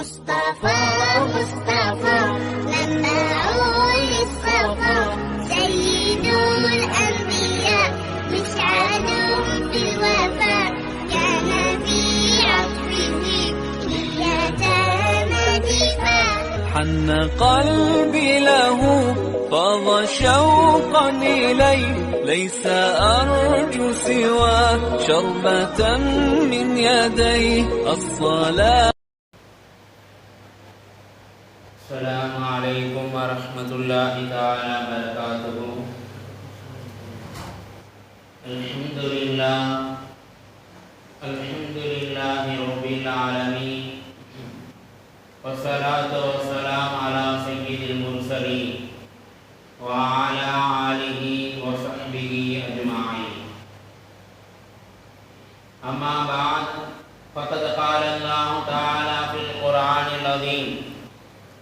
مصطفى مصطفى منبع للصفا سيد الأنبياء مشعل في الوفاء كان في عطفه ليتام دفاع. حن قلبي له فاض شوقا إليه. ليس أرجو سوى شربة من يديه. الصلاة السلام عليكم ورحمة الله تعالى وبركاته الحمد لله الحمد لله رب العالمين والصلاة والسلام على سيد المرسلين وعلى آله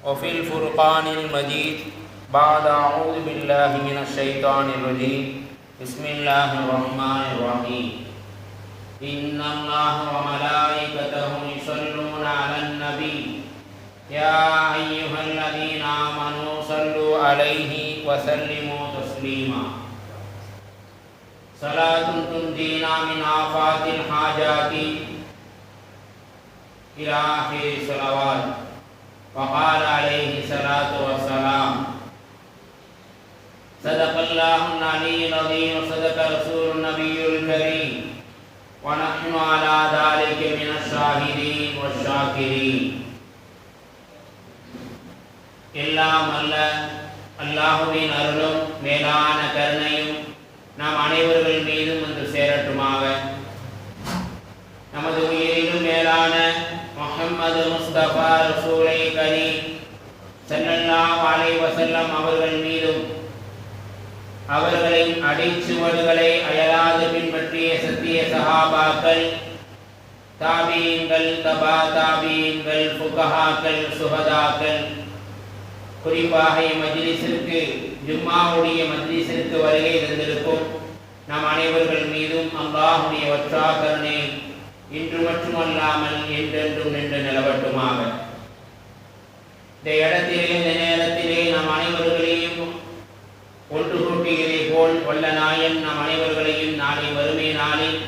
وفي الفرقان المجيد بعد أعوذ بالله من الشيطان الرجيم. بسم الله الرحمن الرحيم. إن الله وملائكته يصلون على النبي. يا أيها الذين آمنوا صلوا عليه وسلموا تسليما. صلاة تنجينا من آفات الحاجات إلى آخر الصلوات. وقال عليه الصلاة والسلام صدق الله العلي العظيم وصدق رسول النبي الكريم ونحن على ذلك من الشاهدين والشاكرين எல்லாம் அல்ல அல்லாஹுவின் அருளும் மேலான கருணையும் நாம் அனைவர்கள் மீதும் வந்து முஹம்மது முஸ்தபா ரசூலை கரீம் ஸல்லல்லாஹு அலைஹி வஸல்லம் அவர்கள் மீதும் அவர்களின் அடிச்சுவடுகளை அயலாது பின்பற்றிய சத்திய சகாபாக்கள் தாபீன்கள் தபா தாபீன்கள் புகஹாக்கள் சுகதாக்கள் குறிப்பாக மஜ்லிஸிற்கு ஜும்மாவுடைய மஜ்லிஸிற்கு வருகை தந்திருக்கும் நம் அனைவர்கள் மீதும் அல்லாஹுடைய வற்றா கருணை இன்று மட்டுமல்லாமல் என்றென்றும் நின்று நிலவட்டுமாக. இந்த இடத்திலே இந்த நேரத்திலே நம் அனைவர்களையும் ஒன்று கூட்டியதை போல் வல்ல நாயன் நம் அனைவர்களையும் நாளை வறுமை நாளில்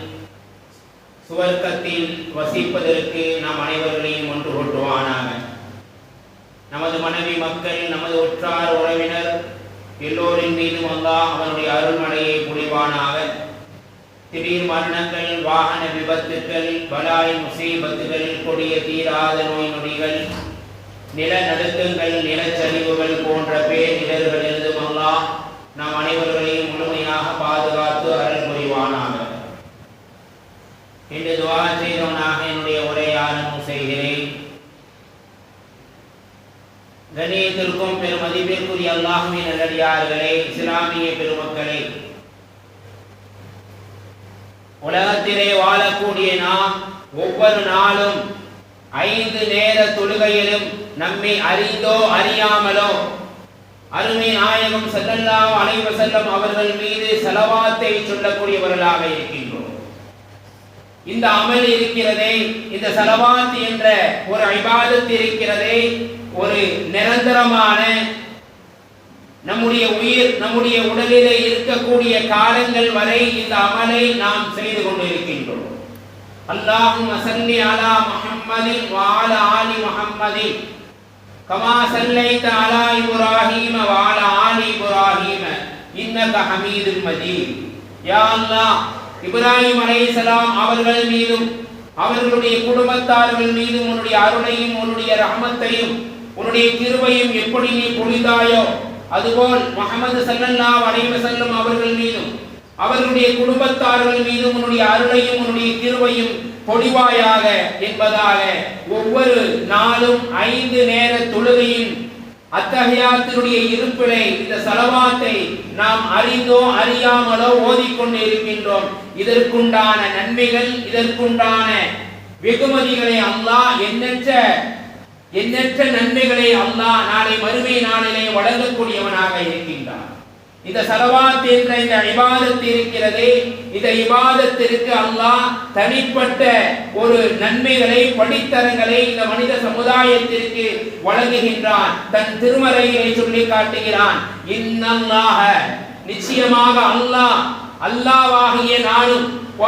சுவர்க்கத்தில் வசிப்பதற்கு நாம் அனைவர்களையும் ஒன்று கூட்டுவானாக. நமது மனைவி மக்கள் நமது உற்றார் உறவினர் எல்லோரின் மீதும் அல்லாஹ் அவனுடைய அருள்மழையை புரிவானாக. திடீர் மரணங்கள் வாகன விபத்துக்கள் பலாய் முசீபத்துகள் கொடிய தீராத நோய் நொடிகள் நிலநடுக்கங்கள் நிலச்சரிவுகள் போன்ற பேரிடர்கள் எழுதும் அல்லாஹ் நாம் அனைவர்களையும் முழுமையாக பாதுகாத்து அருள் புரிவானாக. இன்று துவா செய்தவனாக என்னுடைய உரையை செய்கிறேன். கணியத்திற்கும் பெரும் மதிப்பிற்குரிய அல்லாஹுவின் நல்லடியார்களே இஸ்லாமிய பெருமக்களே உலகத்திலே வாழக்கூடிய நாம் ஒவ்வொரு நாளும் ஐந்து நேர தொழுகையிலும் நம்மை அறிந்தோ அறியாமலோ அருமை நாயகம் செல்லல்லாம் அலைவ செல்லும் அவர்கள் மீது செலவாத்தை சொல்லக்கூடியவர்களாக இருக்கின்றோம். இந்த அமல் இருக்கிறதே இந்த செலவாத்து என்ற ஒரு ஐபாதத்து இருக்கிறதே ஒரு நிரந்தரமான நம்முடைய உயிர் நம்முடைய உடலிலே இருக்கக்கூடிய காலங்கள் வரை இந்த அமலை நாம் செய்து கொண்டிருக்கின்றோம். அல்லாஹும் அசல்லி அலா முஹம்மதின் வால ஆலி முஹம்மதின். கமா சல்லைத அலா இப்ராஹீம வால ஆலி இப்ராஹீம. இன்னக ஹமீதுல் மஜீத். யா அல்லாஹ் இப்ராஹிம் அலைஹிஸ்ஸலாம் அவர்கள் மீதும் அவர்களுடைய குடும்பத்தார்கள் மீதும் உன்னுடைய அருளையும் உன்னுடைய ரஹமத்தையும் உன்னுடைய கிருபையும் எப்படி நீ பொழிந்தாயோ அதுபோல் முகமது சல்லல்லா அலைஹி செல்லும் அவர்கள் மீதும் அவர்களுடைய குடும்பத்தார்கள் மீதும் உன்னுடைய அருளையும் உன்னுடைய திருவையும் பொடிவாயாக என்பதாக ஒவ்வொரு நாளும் ஐந்து நேர தொழுகையின் அத்தகையாத்தினுடைய இருப்பினை இந்த செலவாத்தை நாம் அறிந்தோ அறியாமலோ ஓதிக்கொண்டு இருக்கின்றோம். இதற்குண்டான நன்மைகள் இதற்குண்டான வெகுமதிகளை அல்லாஹ் எண்ணற்ற எண்ணற்ற நன்மைகளை அல்லாஹ் நாளை மறுமை நாளிலே வழங்கக்கூடியவனாக இருக்கின்றான். இந்த சலவாத் என்ற இந்த இபாதத்து இருக்கிறது இந்த இபாதத்திற்கு அல்லாஹ் தனிப்பட்ட ஒரு நன்மைகளை படித்தரங்களை இந்த மனித சமுதாயத்திற்கு வழங்குகின்றான். தன் திருமறையை சொல்லி காட்டுகிறான் இன்னல்லாக நிச்சயமாக அல்லாஹ் அல்லாவாகிய நானும் வ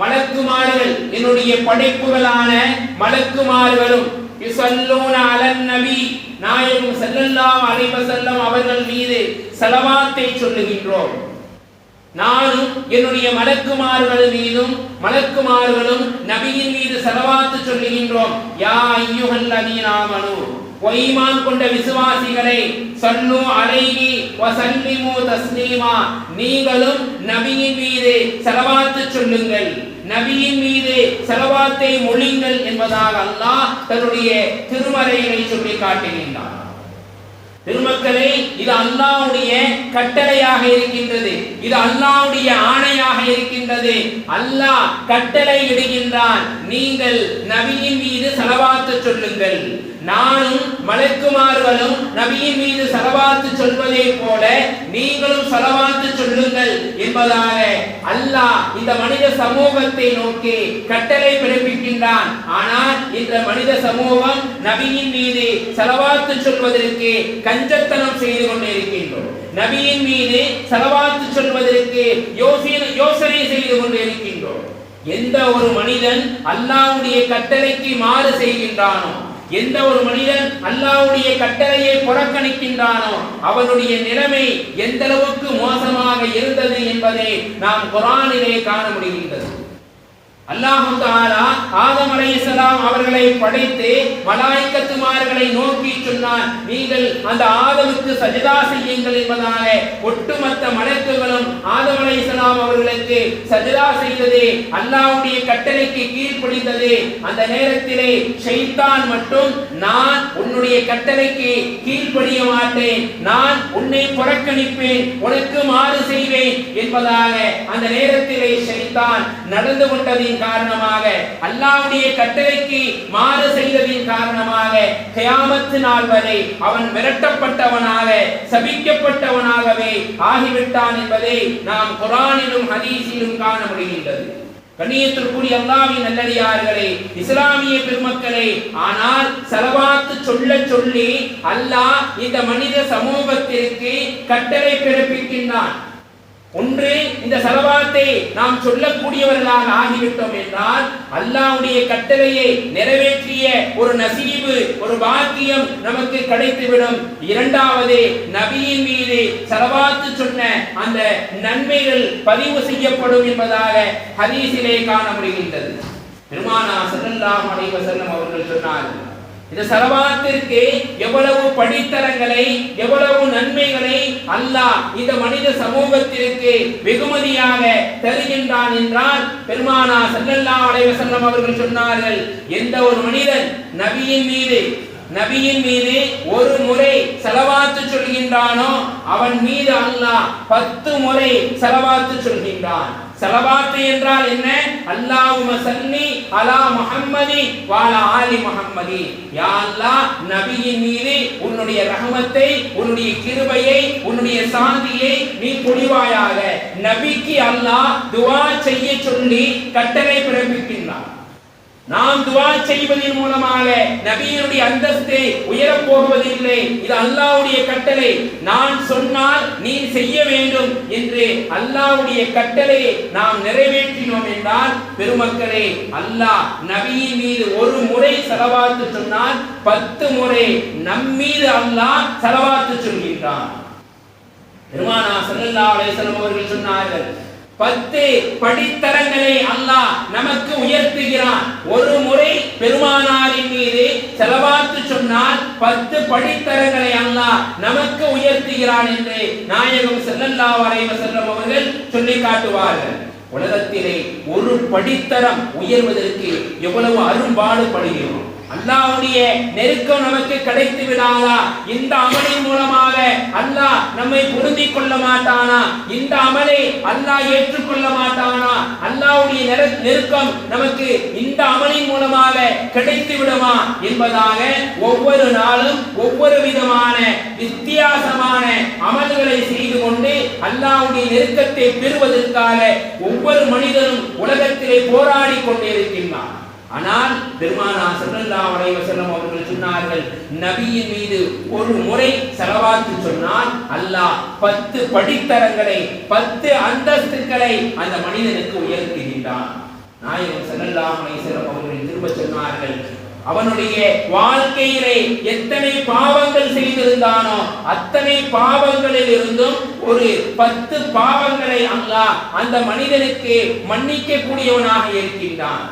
மலக்குமார்கள் என்னுடைய படைப்புகளான மலக்குமார்களும் யுசல்லூன அலன் நபி நாயகம் செல்லெல்லாம் அலைஹி வஸல்லம் அவர்கள் மீது செலவாத்தை சொல்லுகின்றோம். நானும் என்னுடைய மலக்குமார்கள் மீதும் மலக்குமார்களும் நபியின் மீது செலவாத்து சொல்லுகின்றோம். யா ஐயுகல் அதீனாமனு பொய்மான் கொண்ட விசுவாசிகளை சல்லு அலைஹி வசல்லிமு தஸ்லீமா நீங்களும் நபியின் மீது செலவாத்து சொல்லுங்கள். நபியின் மீது செலவாத்தை மொழிங்கள் என்பதாக அல்லாஹ் தன்னுடைய திருமறையை சொல்லி காட்டுகின்றார் திருமக்களை இது அல்லாவுடைய கட்டளையாக இருக்கின்றது. இது அல்லாவுடைய ஆணையாக இருக்கின்றது. அல்லாஹ் கட்டளை இடுகின்றான். நீங்கள் நபியின் மீது சலவாத்து சொல்லுங்கள். நானும் மலைக்குமார்களும் நபியின் மீது சலவாத்து சொல்வதை போல நீங்களும் சலவாத்து சொல்லுங்கள் என்பதாக அல்லாஹ் இந்த மனித சமூகத்தை நோக்கி கட்டளை பிறப்பிக்கின்றான். ஆனால் இந்த மனித சமூகம் நபியின் மீது சலவாத்து சொல்வதற்கு கஞ்சத்தனம் செய்து கொண்டிருக்கின்றோம். நபியின் மீது சலவாத்து சொல்வதற்கு யோசனை யோசனை செய்து கொண்டிருக்கின்றோம். எந்த ஒரு மனிதன் அல்லாவுடைய கட்டளைக்கு மாறு செய்கின்றானோ எந்த ஒரு மனிதன் அல்லாவுடைய கட்டளையை புறக்கணிக்கின்றானோ அவனுடைய நிலைமை எந்த அளவுக்கு மோசமாக இருந்தது என்பதை நாம் குரானிலே காண முடிகின்றது. அல்லாஹு தாலா ஆதம் அலைஹிஸ்ஸலாம் அவர்களை படைத்து மலாய்க்கத்துமார்களை நோக்கி சொன்னான். நீங்கள் அந்த ஆதமுக்கு சஜிதா செய்யுங்கள் என்பதாக ஒட்டுமொத்த மலக்குகளும் ஆதம் அலைஹிஸ்ஸலாம் அவர்களுக்கு சஜதா செய்தது அல்லாஹ்வுடைய கட்டளைக்கு கீழ்ப்படிந்தது. அந்த நேரத்திலே ஷைத்தான் மட்டும் நான் உன்னுடைய கட்டளைக்கு கீழ்ப்படிய மாட்டேன். நான் உன்னை புறக்கணிப்பேன். உனக்கு மாறு செய்வேன் என்பதாக அந்த நேரத்திலே ஷைத்தான் நடந்து கொண்டதின் காரணமாக அல்லாவுடைய கட்டளைக்கு மாறு செய்ததின் காரணமாக கியாமத்து நாள் வரை அவன் விரட்டப்பட்டவனாக சபிக்கப்பட்டவனாகவே ஆகிவிட்டான் என்பதை நாம் குரானிலும் ஹதீஸிலும் காண முடிகின்றது. கண்ணியத்திற்குரிய அல்லாவின் நல்லடியார்களே இஸ்லாமிய பெருமக்களே ஆனால் செலவாத்து சொல்ல சொல்லி அல்லாஹ் இந்த மனித சமூகத்திற்கு கட்டளை பிறப்பிக்கின்றான். ஒன்று இந்த செலவாத்தை நாம் சொல்லக்கூடியவர்களாக ஆகிவிட்டோம் என்றால் அல்லாஹ்வுடைய கட்டளையை நிறைவேற்றிய ஒரு நசீபு ஒரு பாக்கியம் நமக்கு கிடைத்துவிடும். இரண்டாவது நபியின் மீது செலவாத்து சொன்ன அந்த நன்மைகள் பதிவு செய்யப்படும் என்பதாக ஹதீஸிலே காண முடிகின்றது பெருமானா ஸல்லல்லாஹு அலைவசல்லம் அவர்கள் சொன்னார்கள் இந்த சலவாத்திற்கு எவ்வளவு படித்தரங்களை எவ்வளவு நன்மைகளை அல்லாஹ் இந்த மனித சமூகத்திற்கு வெகுமதியாக தருகின்றான் என்றால் பெருமானா ஸல்லல்லாஹு அலைஹி அவர்கள் சொன்னார்கள் எந்த ஒரு மனிதன் நபியின் மீது நபியின் மீது ஒரு முறை செலவாத்து சொல்கின்றானோ அவன் மீது அல்லாஹ் பத்து முறை செலவாத்து சொல்கின்றான். செலவாத்து என்றால் என்ன? அல்லாஹும சல்லி அலா முஹம்மதி வால ஆலி முஹம்மதி. யா அல்லாஹ் நபியின் மீது உன்னுடைய ரஹமத்தை உன்னுடைய கிருபையை உன்னுடைய சாந்தியை நீ பொழிவாயாக நபிக்கு அல்லாஹ் துவா செய்ய சொல்லி கட்டளை பிறப்பிக்கின்றான். நாம் துவா செய்வதன் மூலமாக நபியினுடைய அந்தஸ்தை உயரப் போவதில்லை இது அல்லாவுடைய கட்டளை. நான் சொன்னால் நீ செய்ய வேண்டும் என்று அல்லாவுடைய கட்டளையை நாம் நிறைவேற்றினோம் என்றால் பெருமக்களே அல்லாஹ் நபியின் மீது ஒரு முறை செலவாத்து சொன்னால் பத்து முறை நம் மீது அல்லாஹ் செலவாத்து சொல்கின்றான். பெருமானா சல்லா அலேசலம் அவர்கள் சொன்னார்கள் பத்து படித்தரங்களை அல்லாஹ் நமக்கு உயர்த்துகிறான். ஒரு முறை பெருமானாரின் மீது செலவாத்து சொன்னால் பத்து படித்தரங்களை அல்லாஹ் நமக்கு உயர்த்துகிறான் என்று நாயகம் செல்லல்லா வரைவ வஸல்லம் அவர்கள் சொல்லி காட்டுவார்கள் உலகத்திலே ஒரு படித்தரம் உயர்வதற்கு எவ்வளவு அரும்பாடுபடுகிறோம். அல்லாவுடைய நெருக்கம் நமக்கு கிடைத்து விடாதா? இந்த அமலின் மூலமாக அல்லாஹ் நம்மை பொருந்தி கொள்ள மாட்டானா? இந்த அமலை அல்லாஹ் ஏற்றுக்கொள்ள மாட்டானா? அல்லாவுடைய நெருக்கம் நமக்கு இந்த அமலின் மூலமாக கிடைத்து விடுமா என்பதாக ஒவ்வொரு நாளும் ஒவ்வொரு விதமான வித்தியாசமான அமல்களை செய்து கொண்டு அல்லாவுடைய நெருக்கத்தை பெறுவதற்காக ஒவ்வொரு மனிதனும் உலகத்திலே போராடி கொண்டிருக்கின்றான். ஆனால் பெருமானா ஸல்லல்லாஹு அலைஹி செல்லம் அவர்கள் சொன்னார்கள் நபியின் மீது ஒரு முறை செலவாத்து சொன்னால் அல்லாஹ் பத்து படித்தரங்களை பத்து அந்தஸ்துக்களை அந்த மனிதனுக்கு உயர்த்துகின்றான். நாயகம் ஸல்லல்லாஹு அலைஹி வஸல்லம் அவர்கள் திரும்ப சொன்னார்கள் அவனுடைய வாழ்க்கையிலே எத்தனை பாவங்கள் செய்திருந்தானோ அத்தனை பாவங்களில் இருந்தும் ஒரு பத்து பாவங்களை அல்லாஹ் அந்த மனிதனுக்கு மன்னிக்க கூடியவனாக இருக்கின்றான்.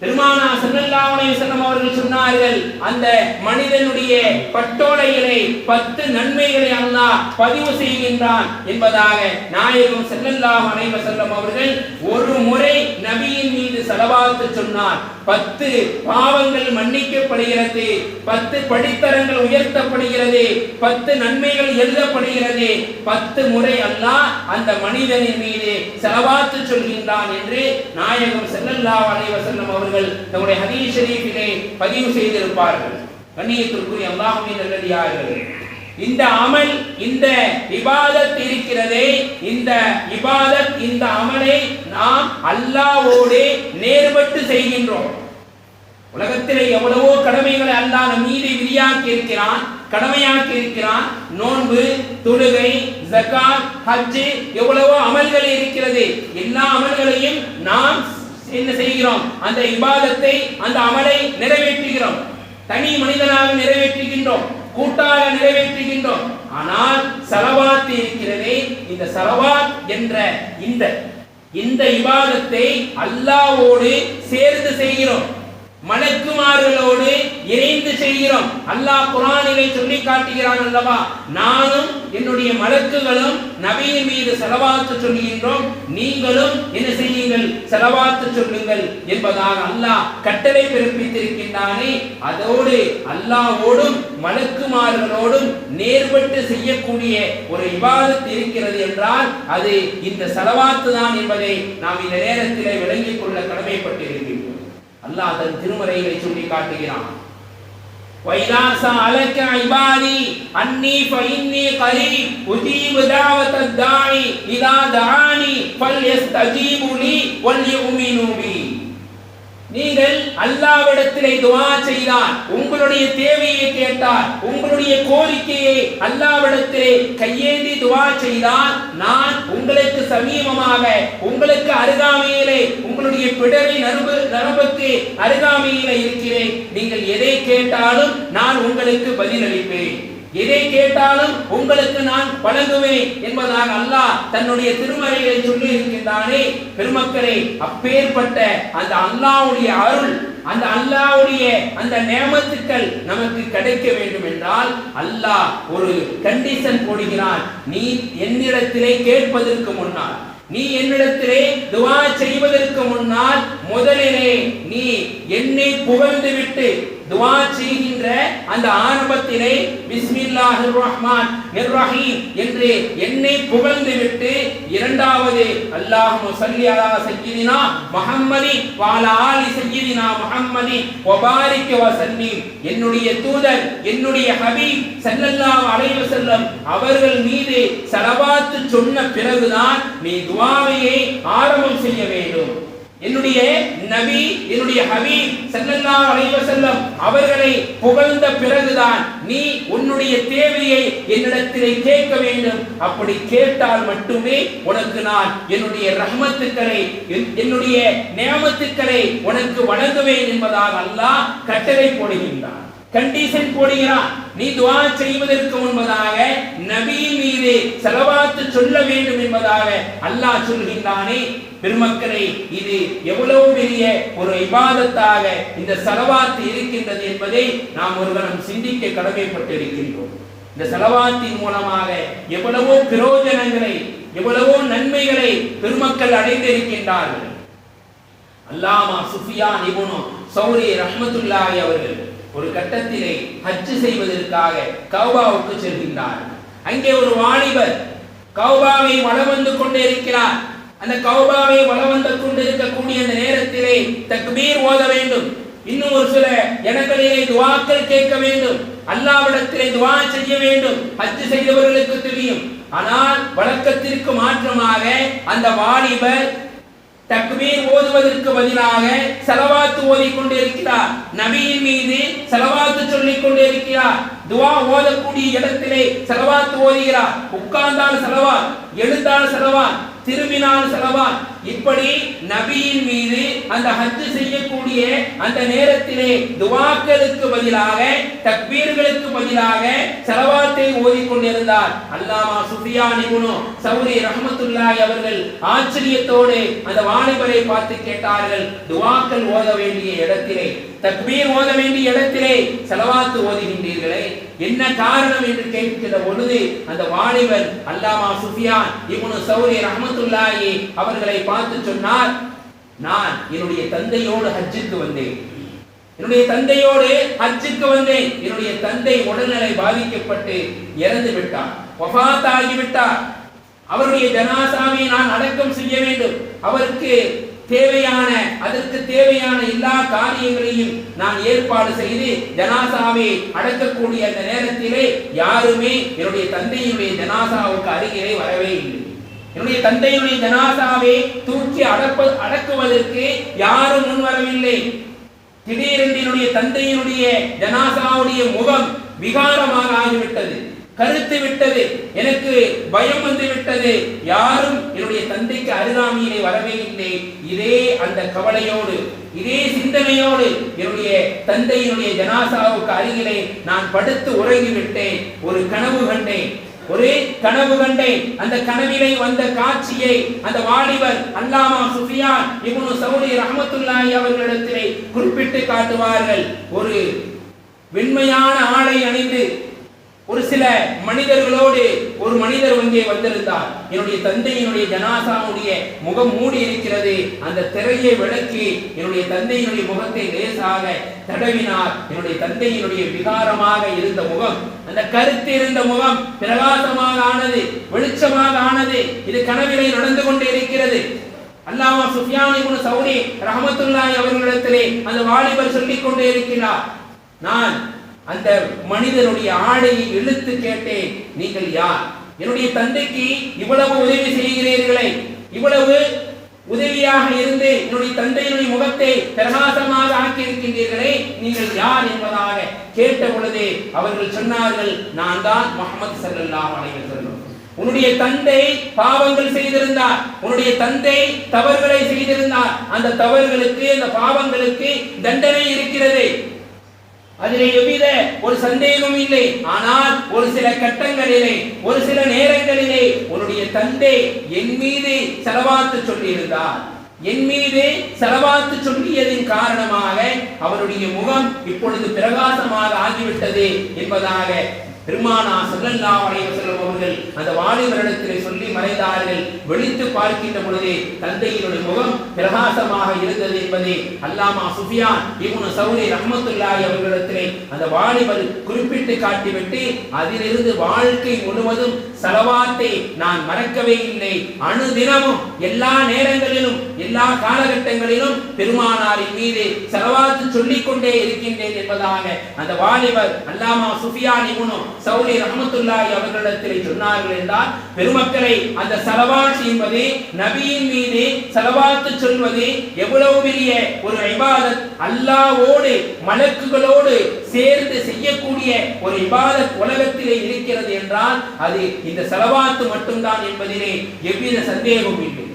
பெருமானா ஸல்லல்லாஹு அலைஹி அவர்கள் சொன்னார்கள் அந்த மனிதனுடைய பட்டோலைகளை பத்து நன்மைகளை அல்லாஹ் பதிவு செய்கின்றான் என்பதாக நாயகம் ஸல்லல்லாஹு அலைஹி செல்லம் அவர்கள் ஒரு ஒரு முறை நபியின் மீது செலவாத்து சொன்னார். பத்து பாவங்கள் மன்னிக்கப்படுகிறது. பத்து படித்தரங்கள் உயர்த்தப்படுகிறது. பத்து நன்மைகள் எழுதப்படுகிறது. பத்து முறை அல்லாஹ் அந்த மனிதனின் மீது செலவாத்து சொல்கின்றான் என்று நாயகம் செல்லல்லா அலைவசல்லம் அவர்கள் தம்முடைய ஹதீஸ் ஷரீஃபிலே பதிவு செய்திருப்பார்கள். கண்ணியத்திற்குரிய அல்லாஹ்வின் நல்லடியார்களே இந்த அமல் இந்த இபாதத் இருக்கிறதே இந்த இபாதத் இந்த அமலை நாம் அல்லாவோடே நேர்பட்டு செய்கின்றோம். உலகத்திலே எவ்வளவோ கடமைகளை அல்லாஹ் மீது விதியாக்கி இருக்கிறான் கடமையாக்கி இருக்கிறான் நோன்பு தொழுகை ஜக்கா ஹஜ் எவ்வளவோ அமல்கள் இருக்கிறது. எல்லா அமல்களையும் நாம் என்ன செய்கிறோம்? அந்த இபாதத்தை அந்த அமலை நிறைவேற்றுகிறோம். தனி மனிதனாக நிறைவேற்றுகின்றோம். கூட்டாக நிறைவேற்றுகின்றோம். ஆனால் சலவாத் இருக்கிறதே இந்த சலவாத் என்ற இந்த இந்த இபாதத்தை அல்லாவோடு சேர்ந்து செய்கிறோம். மலக்குமார்களோடு இணைந்து செய்கிறோம். அல்லாஹ் குரானிலே சொல்லி காட்டுகிறான் அல்லவா? நானும் என்னுடைய மலக்குகளும் நபியின் மீது செலவாத்து சொல்கின்றோம் நீங்களும் என்ன செய்யுங்கள்? செலவாத்து சொல்லுங்கள் என்பதாக அல்லாஹ் கட்டளை பிறப்பித்திருக்கின்றானே. அதோடு அல்லாஹோடும் மலக்குமார்களோடும் நேர்பட்டு செய்யக்கூடிய ஒரு விவாதத்து இருக்கிறது என்றால் அது இந்த செலவாத்து தான் என்பதை நாம் இந்த நேரத்திலே விளங்கிக் கொள்ள கடமைப்பட்டிருக்கிறோம் அல்லாஹ் தன் திருமறைகளை சொல்லி காட்டுகிறான் وَإِذَا سَأَلَكَ عِبَادِي أَنِّي فَإِنِّي قَرِيبٌ أُجِيبُ دَعْوَةَ الدَّاعِ إِذَا دَعَانِي فَلْيَسْتَجِيبُوا لِي وَلْيُؤْمِنُوا بِي நீங்கள் அல்லாவிடத்திலே துவா செய்தார். உங்களுடைய தேவையை கேட்டால் உங்களுடைய கோரிக்கையை அல்லாவிடத்திலே கையேந்தி துவா செய்தால் நான் உங்களுக்கு சமீபமாக உங்களுக்கு அருகாமையிலே உங்களுடைய பிடரி நரம்பு நரம்புக்கு அருகாமையிலே இருக்கிறேன். நீங்கள் எதை கேட்டாலும் நான் உங்களுக்கு பதிலளிப்பேன். எதை கேட்டாலும் உங்களுக்கு நான் வழங்குவேன் என்பதாக அல்லாஹ் தன்னுடைய திருமறையை சொல்லி இருக்கின்றானே பெருமக்களே அப்பேற்பட்ட அந்த அல்லாவுடைய அருள் அந்த அல்லாஹ்வுடைய அந்த நேமத்துக்கள் நமக்கு கிடைக்க வேண்டும் என்றால் அல்லாஹ் ஒரு கண்டிஷன் போடுகிறான். நீ என்னிடத்திலே கேட்பதற்கு முன்னால் நீ என்னிடத்திலே துவா செய்வதற்கு முன்னால் முதலிலே நீ என்னை புகழ்ந்து விட்டு துவா செய்கின்ற அந்த ஆரம்பத்திலே பிஸ்மில்லாஹிர் ரஹ்மான் ரஹீம் என்று என்னை புகழ்ந்து விட்டு இரண்டாவது அல்லாஹும்ம சல்லி அலா சய்யிதினா முஹம்மதி வ ஆலி சய்யிதினா முஹம்மதி வ வசல்லி என்னுடைய தூதர் என்னுடைய ஹபீப் ஸல்லல்லாஹு அலைஹி வஸல்லம் அவர்கள் மீது ஸலவாத்து சொன்ன பிறகுதான் நீ துவாவையை ஆரம்பம் செய்ய வேண்டும். என்னுடைய நபி என்னுடைய ஹபீப் ஸல்லல்லாஹு அலைஹி செல்லம் அவர்களை புகழ்ந்த பிறகுதான் நீ உன்னுடைய தேவையை என்னிடத்திலே கேட்க வேண்டும். அப்படி கேட்டால் மட்டுமே உனக்கு நான் என்னுடைய ரஹமத்துக்களை என்- என்னுடைய நியமத்துக்களை உனக்கு வழங்குவேன் என்பதால் அல்லாஹ் கட்டளை போடுகின்றான். கண்டிஷன் போடுகிறான். நீ துவா செய்வதற்கு முன்பதாக நபி மீது செலவாத்து சொல்ல வேண்டும் என்பதாக அல்லாஹ் சொல்கின்றானே. பெருமக்களை இது எவ்வளவு பெரிய ஒரு இபாதத்தாக இந்த செலவாத்து இருக்கின்றது என்பதை நாம் ஒரு சிந்திக்க கடமைப்பட்டிருக்கின்றோம். இந்த செலவாத்தின் மூலமாக எவ்வளவோ பிரயோஜனங்களை எவ்வளவோ நன்மைகளை பெருமக்கள் அடைந்திருக்கின்றார்கள். அல்லாமா சுஃபியான் நிபுணம் சௌரி ரஹ்மத்துல்லாஹி அவர்கள் ஒரு கட்டத்திலே ஹஜ் செய்வதற்காக கௌபாவுக்கு செல்கின்றார். அங்கே ஒரு வாலிபர் கௌபாவை வளம் வந்து கொண்டே இருக்கிறார். அந்த கௌபாவை வளம் வந்து கொண்டிருக்கக்கூடிய அந்த நேரத்திலே தக்பீர் ஓத வேண்டும். இன்னும் ஒரு சில இடங்களிலே துவாக்கள் கேட்க வேண்டும். அல்லாவிடத்திலே துவா செய்ய வேண்டும். ஹஜ் செய்தவர்களுக்கு தெரியும். ஆனால் வழக்கத்திற்கு மாற்றமாக அந்த வாலிபர் தக்பீர் ஓதுவதற்கு பதிலாக செலவாத்து ஓதிக்கொண்டே கொண்டிருக்கிறார் நபியின் மீது செலவாத்து சொல்லிக் கொண்டிருக்கிறார் துவா ஓதக்கூடிய இடத்திலே செலவாத்து ஓதுகிறார். உட்கார்ந்தால் செலவான் எழுந்தால் செலவான் திரும்பினால் செலவான் இப்படி நபியின் மீது அந்த ஹஜ் செய்யக்கூடிய அந்த நேரத்திலே துவாக்களுக்கு பதிலாக தக்பீர்களுக்கு பதிலாக செலவாத்தை ஓதிக்கொண்டிருந்தார். அல்லாமா சுஃபியான் இப்னு சௌரி ரஹ்மத்துல்லாஹி அவர்கள் ஆச்சரியத்தோடு அந்த வாலிபரை பார்த்து கேட்டார்கள் துவாக்கள் ஓத வேண்டிய இடத்திலே தக்பீர் ஓத வேண்டிய இடத்திலே செலவாத்து ஓதுகின்றீர்களே என்ன காரணம்? என்று கேட்கிற பொழுது அந்த வாலிபர் அல்லாமா சுஃபியான் இபுனு சௌரி ரஹ்மத்துல்லாஹி அவர்களை பார்த்து பார்த்து சொன்னார் நான் என்னுடைய தந்தையோடு ஹஜ்ஜுக்கு வந்தேன். என்னுடைய தந்தையோடு ஹஜ்ஜுக்கு வந்தேன். என்னுடைய தந்தை உடல்நிலை பாதிக்கப்பட்டு இறந்து விட்டார். வஃபாத் அவருடைய ஜனாசாவை நான் அடக்கம் செய்ய வேண்டும். அவருக்கு தேவையான அதற்கு தேவையான எல்லா காரியங்களையும் நான் ஏற்பாடு செய்து ஜனாசாவை அடக்கக்கூடிய அந்த நேரத்திலே யாருமே என்னுடைய தந்தையினுடைய ஜனாசாவுக்கு அருகிலே வரவே இல்லை. என்னுடைய தந்தையுடைய ஜனாசாவை தூக்கி அடப்ப அடக்குவதற்கு யாரும் முன்வரவில்லை. திடீரென்று என்னுடைய தந்தையினுடைய ஜனாசாவுடைய முகம் விகாரமாக ஆகிவிட்டது கருத்து விட்டது எனக்கு பயம் வந்து விட்டது. யாரும் என்னுடைய தந்தைக்கு அருகாமையிலே வரவே இல்லை. இதே அந்த கவலையோடு இதே சிந்தனையோடு என்னுடைய தந்தையினுடைய ஜனாசாவுக்கு அருகிலே நான் படுத்து உறங்கிவிட்டேன். ஒரு கனவு கண்டேன். ஒரு கனவு கண்டேன். அந்த கனவிலே வந்த காட்சியை அந்த வாலிபர் அல்லாமா சுஃபியான் இப்னு சவுதி ரஹமத்துல்லாஹி அவர்களிடத்திலே குறிப்பிட்டு காட்டுவார்கள். ஒரு வெண்மையான ஆடை அணிந்து ஒரு சில மனிதர்களோடு ஒரு மனிதர் ஒன்றே வந்திருந்தார். என்னுடைய தந்தையினுடைய ஜனாசாவுடைய முகம் மூடி இருக்கிறது அந்த திரையை விளக்கி என்னுடைய தந்தையினுடைய முகத்தை லேசாக தடவினார். என்னுடைய தந்தையினுடைய விகாரமாக இருந்த முகம் அந்த கருத்து இருந்த முகம் பிரகாசமாக ஆனது வெளிச்சமாக ஆனது இது கனவிலே நடந்து கொண்டே இருக்கிறது. அல்லாமா சுஃபியானி குண சௌரி ரஹமத்துல்லாய் அவர்களிடத்திலே அந்த வாலிபர் சொல்லிக் கொண்டே இருக்கிறார். நான் அந்த மனிதனுடைய ஆடையை இழுத்து கேட்டேன் நீங்கள் யார்? என்னுடைய தந்தைக்கு இவ்வளவு உதவி செய்கிறீர்களே. இவ்வளவு உதவியாக இருந்து என்னுடைய தந்தையினுடைய முகத்தை பிரகாசமாக ஆக்கி இருக்கின்றீர்களே நீங்கள் யார் என்பதாக கேட்ட பொழுதே அவர்கள் சொன்னார்கள் நான் தான் முகமது சல்லாஹ் அலைவர் வஸல்லம். உன்னுடைய தந்தை பாவங்கள் செய்திருந்தார். உன்னுடைய தந்தை தவறுகளை செய்திருந்தார். அந்த தவறுகளுக்கு அந்த பாவங்களுக்கு தண்டனை இருக்கிறது. அதிலே எவ்வித ஒரு சந்தேகமும் இல்லை. ஆனால் ஒரு சில கட்டங்களிலே ஒரு சில நேரங்களிலே உன்னுடைய தந்தை என் மீது செலவாத்து சொல்லியிருந்தார். என் மீது செலவாத்து சொல்லியதின் காரணமாக அவருடைய முகம் இப்பொழுது பிரகாசமாக ஆகிவிட்டது என்பதாக பெருமானா செல்லல்லா வரைய செல்லும் அவர்கள் அந்த வாலிபரிடத்திலே சொல்லி மறைந்தார்கள். வெளித்து பார்க்கின்ற பொழுது தந்தையினுடைய முகம் பிரகாசமாக இருந்தது என்பதை அல்லாமா சுஃபியான் இவனு சௌரி ரஹ்மத்துல்லாஹி அவர்களிடத்திலே அந்த வாலிபர் குறிப்பிட்டு காட்டிவிட்டு அதிலிருந்து வாழ்க்கை முழுவதும் செலவாத்தை நான் மறக்கவே இல்லை. அணுதினமும் எல்லா நேரங்களிலும் எல்லா காலகட்டங்களிலும் பெருமானாரின் மீது செலவாத்து சொல்லிக் கொண்டே இருக்கின்றேன் என்பதாக அந்த வாலிபர் அல்லாமா சுஃபியான் இப்னு சௌரி ரஹமத்துல்லாஹி அவர்களிடத்தில் சொன்னார்கள் என்றால் பெருமக்களை அந்த சலவாத் என்பது நபியின் மீது செலவாத்து சொல்வது எவ்வளவு பெரிய ஒரு இபாதத் அல்லாவோடு மலக்குகளோடு சேர்ந்து செய்யக்கூடிய ஒரு இபாதத் உலகத்திலே இருக்கிறது என்றால் அது இந்த செலவாத்து மட்டும்தான் என்பதிலே எவ்வித சந்தேகமும் இல்லை.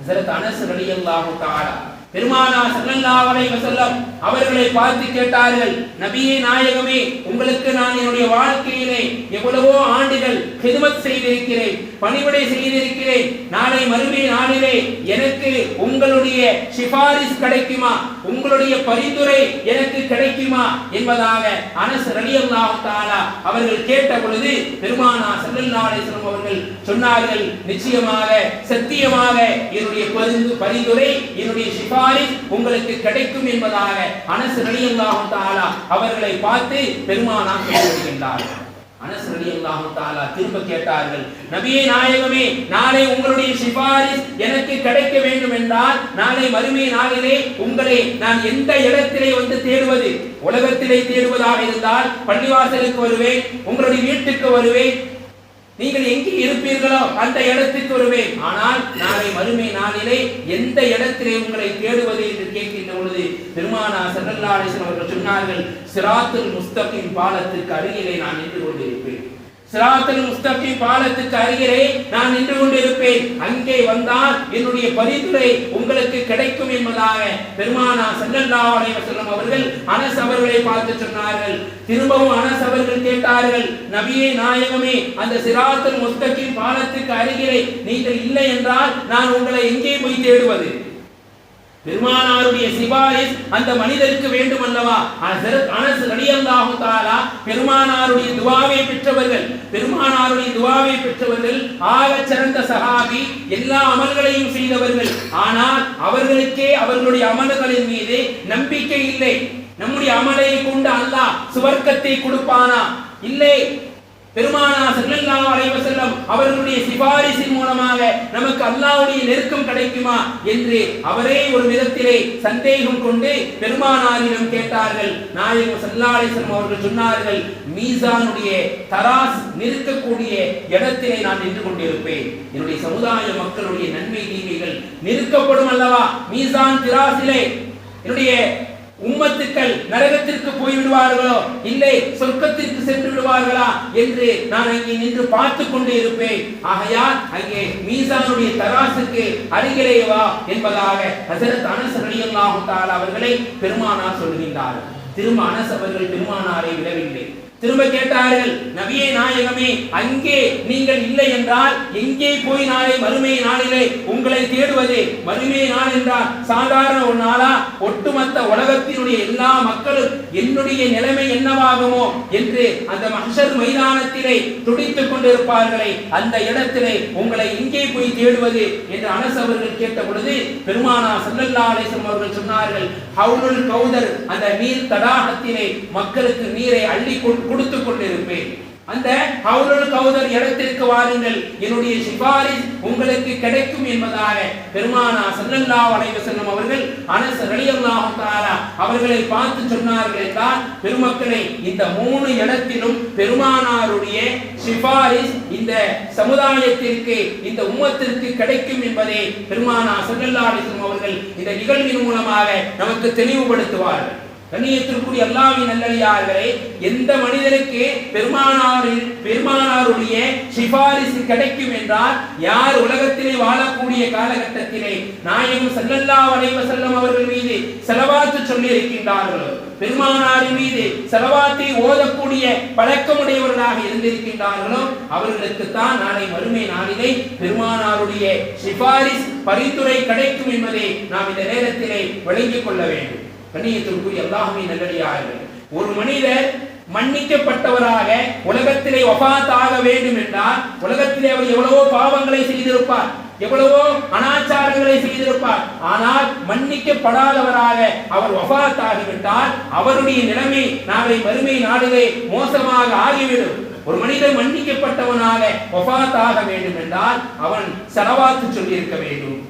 ஹஸரத் அனஸ் ரலியல்லாஹு தாலா பெருமானா ஸல்லல்லாஹு அலைஹி வஸல்லம் அவர்களை பார்த்து கேட்டார்கள் நபியே நாயகமே உங்களுக்கு நான் என்னுடைய வாழ்க்கையிலே எவ்வளவோ ஆண்டுகள் ஹிதுமத் செய்திருக்கிறேன் பணிவிடை செய்திருக்கிறேன். நாளை மறுமை நாளிலே எனக்கு உங்களுடைய சிபாரிஸ் கிடைக்குமா? உங்களுடைய பரிந்துரை எனக்கு கிடைக்குமா? என்பதாக அனஸ் ரலியல்லாஹு தஆலா அவர்கள் கேட்ட பொழுது பெருமானா ஸல்லல்லாஹு அலைஹி வஸல்லம் அவர்கள் சொன்னார்கள் நிச்சயமாக சத்தியமாக என்னுடைய பரிந்து- பரிந்துரை என்னுடைய சிபாரிஸ் உங்களுக்கு கிடைக்கும் என்பதாக அனசு ரலியல்லாஹு தாலா அவர்களை பார்த்து பெருமானா சொல்லியிருக்கின்றார் அனஸ் ரலியல்லாஹு தஆலா திரும்ப கேட்டார்கள் நபியே நாயகமே நாளை உங்களுடைய சிபாரிஸ் எனக்கு கிடைக்க வேண்டும் என்றால் நாளை மறுமை நாளிலே உங்களை நான் எந்த இடத்திலே வந்து தேடுவது? உலகத்திலே தேடுவதாக இருந்தால் பள்ளிவாசலுக்கு வருவேன் உங்களுடைய வீட்டுக்கு வருவேன் நீங்கள் எங்கே இருப்பீர்களோ அந்த இடத்துக்கு வருவேன். ஆனால் நாளை மறுமை நாளிலே எந்த இடத்திலே உங்களை தேடுவது என்று கேட்கின்ற பொழுது பெருமானா ஸல்லல்லாஹு அவர்கள் சொன்னார்கள் சிராத்துல் முஸ்தபின் பாலத்துக்கு அருகிலே நான் நின்று கொண்டிருப்பேன். சிராத்தல் முஸ்தகிம் பாலத்துக்கு அருகிலே நான் நின்று கொண்டிருப்பேன். அங்கே வந்தால் என்னுடைய பரிந்துரை உங்களுக்கு கிடைக்கும் என்பதாக பெருமானா ஸல்லல்லாஹு செல்லும் அவர்கள் அனஸ் அவர்களை பார்த்து சொன்னார்கள். திரும்பவும் அனஸ் அவர்கள் கேட்டார்கள் நபியே நாயகமே அந்த சிராத்தல் முஸ்தகிம் பாலத்துக்கு அருகிலே நீங்கள் இல்லை என்றால் நான் உங்களை எங்கே போய் தேடுவது? பெருமானாருடைய சிபாரிஸ் அந்த மனிதருக்கு வேண்டும் அல்லவா அனஸ் அனஸ் ரலியல்லாஹு பெருமானாருடைய துவாவை பெற்றவர்கள் பெருமானாருடைய துவாவை பெற்றவர்கள் ஆகச் சிறந்த சஹாபி எல்லா அமல்களையும் செய்தவர்கள். ஆனால் அவர்களுக்கே அவர்களுடைய அமல்களின் மீது நம்பிக்கை இல்லை. நம்முடைய அமலை கொண்டு அல்லாஹ் சுவர்க்கத்தை கொடுப்பானா? இல்லை. பெருமானா ஸல்லல்லாஹு அலைவ செல்லம் அவர்களுடைய சிபாரிசின் மூலமாக நமக்கு அல்லாவுடைய நெருக்கம் கிடைக்குமா என்று அவரே ஒரு விதத்திலே சந்தேகம் கொண்டு பெருமானாரிடம் கேட்டார்கள். நாயகம் ஸல்லல்லாஹு அவர்கள் சொன்னார்கள் மீசானுடைய தராஸ் நிற்கக்கூடிய இடத்திலே நான் நின்று கொண்டிருப்பேன். என்னுடைய சமுதாய மக்களுடைய நன்மை தீமைகள் நிறுக்கப்படும் அல்லவா? மீசான் திராசிலே. என்னுடைய உம்மத்துக்கள் நரகத்திற்கு போய்விடுவார்களோ? இல்லை சொர்க்கத்திற்கு சென்று விடுவார்களா என்று நான் அங்கே நின்று பார்த்து கொண்டே இருப்பேன். ஆகையால் அங்கே மீசானுடைய தராசுக்கு அருகிலே வா என்பதாக ஹசரத் அனஸ் ரலியல்லாஹு தஆலா அவர்களை பெருமானார் சொல்கின்றார் திரும்ப அனஸ் அவர்கள் பெருமானாரை விடவில்லை. திரும்ப கேட்டார்கள் நபியே நாயகமே அங்கே நீங்கள் இல்லை என்றால் எங்கே போய் நாளை மறுமை நாளிலே உங்களை தேடுவது? மறுமை நாள் என்றால் சாதாரண ஒரு நாளா? ஒட்டுமொத்த உலகத்தினுடைய எல்லா மக்களும் என்னுடைய நிலைமை என்னவாகுமோ? என்று அந்த மஹ்ஷர் மைதானத்திலே துடித்துக் கொண்டிருப்பார்களே அந்த இடத்திலே உங்களை எங்கே போய் தேடுவது? என்று அனஸ் அவர்கள் கேட்ட பொழுது பெருமானா சல்லல்லா அலைஹி அவர்கள் சொன்னார்கள் ஹவுலுல் கௌதர் அந்த நீர் தடாகத்திலே மக்களுக்கு நீரை அள்ளி கொடுக்கும் கொடுத்து கொண்டிருப்பேன் அந்த ஹவுலுல் கௌதர் இடத்திற்கு வாருங்கள். என்னுடைய சிபாரிஸ் உங்களுக்கு கிடைக்கும் என்பதாக பெருமானா சல்லல்லா அலைஹி செல்லும் அவர்கள் அனஸ் ரலியல்லாஹு அவர்களை பார்த்து சொன்னார்கள் என்றால் பெருமக்களை இந்த மூணு இடத்திலும் பெருமானாருடைய சிபாரிஸ் இந்த சமுதாயத்திற்கு இந்த உம்மத்திற்கு கிடைக்கும் என்பதை பெருமானா சல்லல்லா அலைஹி அவர்கள் இந்த நிகழ்வின் மூலமாக நமக்கு தெளிவுபடுத்துவார்கள். கண்ணியத்திற்குரிய அல்லாவின் நல்லடியார்களே எந்த மனிதனுக்கு பெருமானாரின் பெருமானாருடைய சிபாரிசு கிடைக்கும் என்றால் யார் உலகத்திலே வாழக்கூடிய காலகட்டத்திலே நாயகம் ஸல்லல்லாஹு அலைஹி செல்லம் அவர்கள் மீது செலவாத்து சொல்லி இருக்கின்றார்களோ பெருமானாரின் மீது செலவாத்தை ஓதக்கூடிய பழக்கமுடையவர்களாக இருந்திருக்கின்றார்களோ? அவர்களுக்கு தான் நாளை மறுமை நாளிலே பெருமானாருடைய சிபாரிஸ் பரிந்துரை கிடைக்கும் என்பதை நாம் இந்த நேரத்திலே விளங்கிக் கொள்ள வேண்டும். கண்ணியத்திற்குரிய அல்லாஹுமே நல்லடியார்கள். ஒரு மனிதர் மன்னிக்கப்பட்டவராக உலகத்திலே ஒபாத்தாக வேண்டும் என்றால் உலகத்திலே அவர் எவ்வளவோ பாவங்களை செய்திருப்பார் எவ்வளவோ அனாச்சாரங்களை செய்திருப்பார். ஆனால் மன்னிக்கப்படாதவராக அவர் ஒபாத்தாகிவிட்டால் அவருடைய நிலைமை நாளை மறுமை நாளிலே மோசமாக ஆகிவிடும். ஒரு மனிதன் மன்னிக்கப்பட்டவனாக ஒபாத்தாக வேண்டும் என்றால் அவன் செலவாத்து சொல்லியிருக்க வேண்டும்.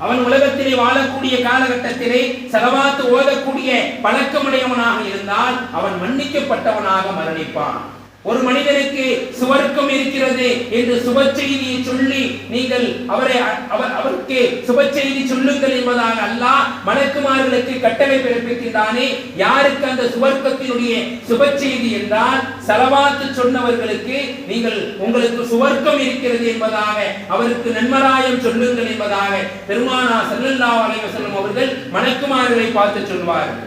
அவன் உலகத்திலே வாழக்கூடிய காலகட்டத்திலே செலவாத்து ஓதக்கூடிய பழக்கமுடையவனாக இருந்தால் அவன் மன்னிக்கப்பட்டவனாக மரணிப்பான். ஒரு மனிதனுக்கு சுவர்க்கம் இருக்கிறது என்று சுப செய்தியை சொல்லி நீங்கள் அவரை அவர் அவருக்கு சுப செய்தி சொல்லுங்கள் என்பதாக அல்லாஹ் மலக்குமார்களுக்கு கட்டளை பிறப்பிக்கின்றானே. யாருக்கு அந்த சுவர்க்கத்தினுடைய சுப செய்தி என்றால் செலவாத்து சொன்னவர்களுக்கு நீங்கள் உங்களுக்கு சுவர்க்கம் இருக்கிறது என்பதாக அவருக்கு நன்மராயம் சொல்லுங்கள் என்பதாக பெருமானா செல்லல்லா அலைஹி அவர்கள் மலக்குமார்களை பார்த்து சொல்வார்கள்.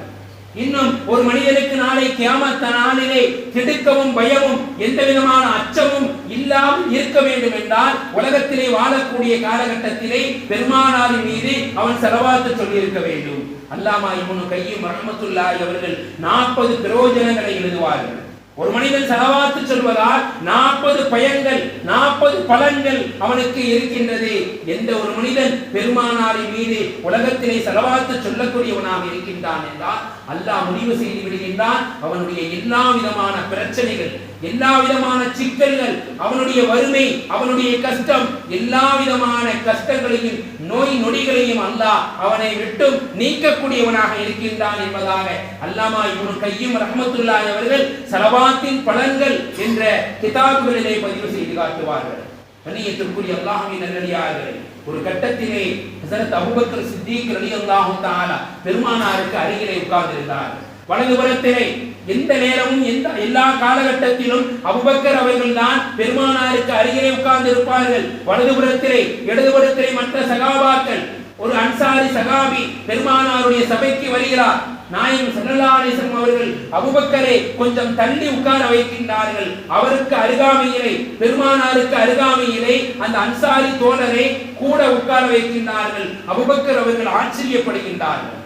இன்னும் ஒரு மனிதனுக்கு நாளை கியாமத்த நாளிலே திடுக்கவும் பயமும் எந்த விதமான அச்சமும் இல்லாமல் இருக்க வேண்டும் என்றால் உலகத்திலே வாழக்கூடிய காலகட்டத்திலே பெருமானாரின் மீது அவன் செலவாத்து சொல்லியிருக்க வேண்டும். அல்லாமா இப்னு கையும் ரஹமத்துல்லாய் அவர்கள் நாற்பது பிரயோஜனங்களை எழுதுவார்கள். ஒரு மனிதன் செலவாத்து சொல்வதால் நாற்பது பயன்கள் நாற்பது பலன்கள் அவனுக்கு இருக்கின்றது. எந்த ஒரு மனிதன் பெருமானாரின் மீது உலகத்திலே செலவாத்து சொல்லக்கூடியவனாக இருக்கின்றான் என்றால் அல்லாஹ் முடிவு செய்து விடுகின்றான் அவனுடைய எல்லா விதமான பிரச்சனைகள் எல்லா விதமான சிக்கல்கள் அவனுடைய வறுமை அவனுடைய கஷ்டம் எல்லா விதமான கஷ்டங்களையும் நோய் நொடிகளையும் அல்லாஹ் அவனை விட்டும் நீக்கக்கூடியவனாக இருக்கின்றான் என்பதாக அல்லாமா இவனு கையும் ரஹமத்துல்லாஹி அவர்கள் சலவாத்தின் பலன்கள் என்ற கிதாபுகளிலே பதிவு செய்து காட்டுவார்கள். கண்ணியத்திற்குரிய அல்லாஹ்வின் நல்லடியார்கள் ஒரு கட்டத்திலே ஹஸரத் அபூபக்கர் சித்திக் ரலியல்லாஹு தஆலா பெருமானாருக்கு அருகிலே உட்கார்ந்திருந்தார் வலதுபுறத்திலே எந்த நேரமும் எந்த எல்லா காலகட்டத்திலும் அபுபக்கர் அவர்கள் தான் பெருமானாருக்கு அருகிலே உட்கார்ந்து இருப்பார்கள் வலதுபுறத்திலே இடதுபுறத்திலே மற்ற சகாபாக்கள் ஒரு அன்சாரி சகாபி பெருமானாருடைய சபைக்கு வருகிறார். நாயகம் ஸல்லல்லாஹு அவர்கள் அபுபக்கரை கொஞ்சம் தள்ளி உட்கார வைக்கின்றார்கள். அவருக்கு அருகாமையிலே பெருமானாருக்கு அருகாமையிலே அந்த அன்சாரி தோழரை கூட உட்கார வைக்கின்றார்கள். அபுபக்கர் அவர்கள் ஆச்சரியப்படுகின்றார்கள்.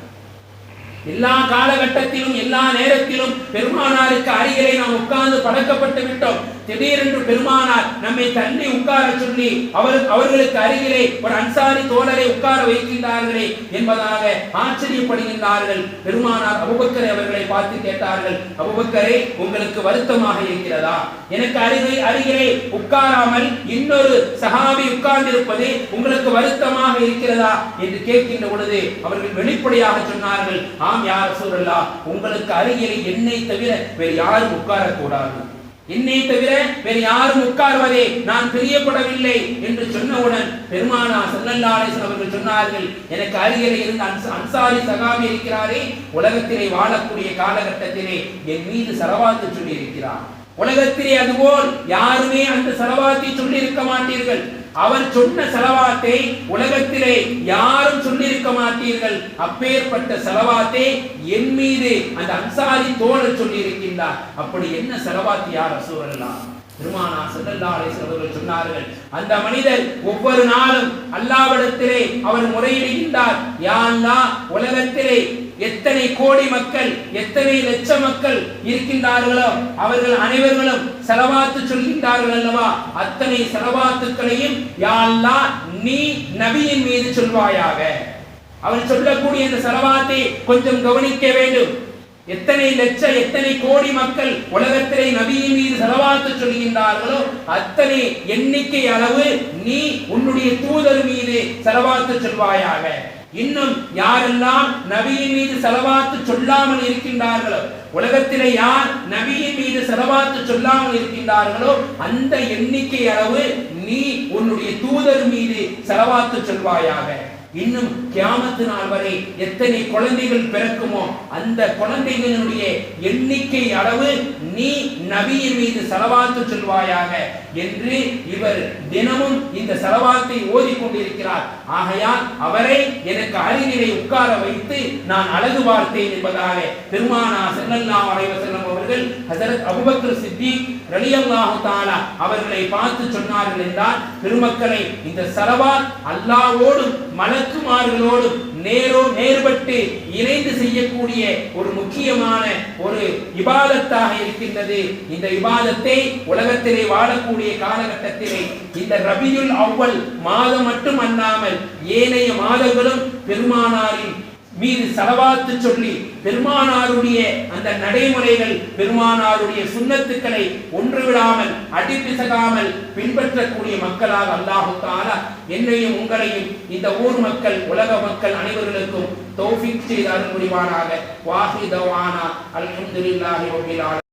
எல்லா காலகட்டத்திலும் எல்லா நேரத்திலும் பெருமானாருக்கு அருகிலே நாம் உட்கார்ந்து பழக்கப்பட்டு விட்டோம். திடீரென்று பெருமானார் நம்மை தள்ளி உட்கார சொல்லி அவர் அவர்களுக்கு அருகிலே ஒரு அன்சாரி தோழரை உட்கார வைக்கின்றார்களே என்பதாக ஆச்சரியப்படுகின்றார்கள். பெருமானார் அபுபக்கரை அவர்களை பார்த்து கேட்டார்கள் அபுபக்கரே உங்களுக்கு வருத்தமாக இருக்கிறதா? எனக்கு அருகில் அருகிலே உட்காராமல் இன்னொரு சகாபி உட்கார்ந்திருப்பது உங்களுக்கு வருத்தமாக இருக்கிறதா? என்று கேட்கின்ற பொழுது அவர்கள் வெளிப்படையாக சொன்னார்கள் ஆம் யார் சூழல்லா உங்களுக்கு அருகிலே என்னை தவிர வேறு யாரும் உட்காரக்கூடாது. என்னை தவிர வேறு யாரும் உட்கார்வதே நான் பிரியப்படவில்லை என்று சொன்னவுடன் பெருமானா ஸல்லல்லாஹு அவர்கள் சொன்னார்கள் எனக்கு அருகிலே இருந்த அன்சாரி சகாமி இருக்கிறாரே உலகத்திலே வாழக்கூடிய காலகட்டத்திலே என் மீது சரவாத்து சொல்லி இருக்கிறார் உலகத்திலே அதுபோல் யாருமே அந்த சரவாத்தை சொல்லி இருக்க மாட்டீர்கள். அவர் சொன்ன செலவாத்தை உலகத்திலே யாரும் சொல்லியிருக்க மாட்டீர்கள். அப்பேற்பட்ட செலவாத்தை என் மீது அந்த அன்சாரி தோழர் சொல்லியிருக்கின்றார். அப்படி என்ன செலவாத்து யார் அசூரல்லாம் பெருமானா ஸல்லல்லாஹு அலைஹி சொன்னார்கள் அந்த மனிதர் ஒவ்வொரு நாளும் அல்லாவிடத்திலே அவர் முறையிடுகின்றார். யா உலகத்திலே எத்தனை கோடி மக்கள் எத்தனை லட்ச மக்கள் இருக்கின்றார்களோ அவர்கள் அனைவர்களும் செலவாத்து சொல்கின்றார்கள் அல்லவா? அத்தனை செலவாத்துக்களையும் யாழ்லா நீ நபியின் மீது சொல்வாயாக. அவர் சொல்லக்கூடிய இந்த செலவாத்தை கொஞ்சம் கவனிக்க வேண்டும். எத்தனை லட்ச எத்தனை கோடி மக்கள் உலகத்திலே நபியின் மீது செலவாத்து சொல்கின்றார்களோ அத்தனை எண்ணிக்கை அளவு நீ உன்னுடைய தூதர் மீது செலவாத்து சொல்வாயாக. இன்னும் யாரெல்லாம் நபியின் மீது செலவாத்து சொல்லாமல் இருக்கின்றார்களோ உலகத்திலே யார் நபியின் மீது செலவாத்து சொல்லாமல் இருக்கின்றார்களோ அந்த எண்ணிக்கை அளவு நீ உன்னுடைய தூதர் மீது செலவாத்து சொல்வாயாக. இன்னும் கியாமத்து நாள் வரை எத்தனை குழந்தைகள் பிறக்குமோ அந்த குழந்தைகளுடைய எண்ணிக்கை அளவு நீ நபியின் மீது செலவாத்து சொல்வாயாக. என்று இவர் தினமும் இந்த செலவாத்தை ஓதிக்கொண்டிருக்கிறார். ஆகையால் அவரை எனக்கு அருகிலே உட்கார வைத்து நான் அழகு பார்த்தேன் என்பதாக பெருமானா ஸல்லல்லாஹு அலைஹி வஸல்லம் அவர்கள் ஹசரத் அபூபக்கர் சித்திக் ரலியல்லாஹு அவர்களை பார்த்து சொன்னார்கள் என்றால் பெருமக்களை இந்த சலவாத் அல்லாவோடும் மலக்குமார்களோடும் நேரோ நேர்பட்டு இணைந்து செய்யக்கூடிய ஒரு முக்கியமான ஒரு இபாதத்தாக இருக்கின்றது. இந்த இபாதத்தை உலகத்திலே வாழக்கூடிய காலகட்டத்திலே இந்த ரபியுல் அவ்வல் மாதம் மட்டும் அல்லாமல் ஏனைய மாதங்களும் பெருமானாரின் மீது செலவாத்து சொல்லி பெருமானாருடைய அந்த நடைமுறைகள் பெருமானாருடைய சுண்ணத்துக்களை ஒன்று விடாமல் அடிப்பிசகாமல் பின்பற்றக்கூடிய மக்களாக அல்லாஹு தாலா என்னையும் உங்களையும் இந்த ஊர் மக்கள் உலக மக்கள் அனைவர்களுக்கும் தௌஃபீக் செய்து அருள் புரிவானாக. வாஹிதவானா அல்ஹம்துலில்லாஹி ரப்பில்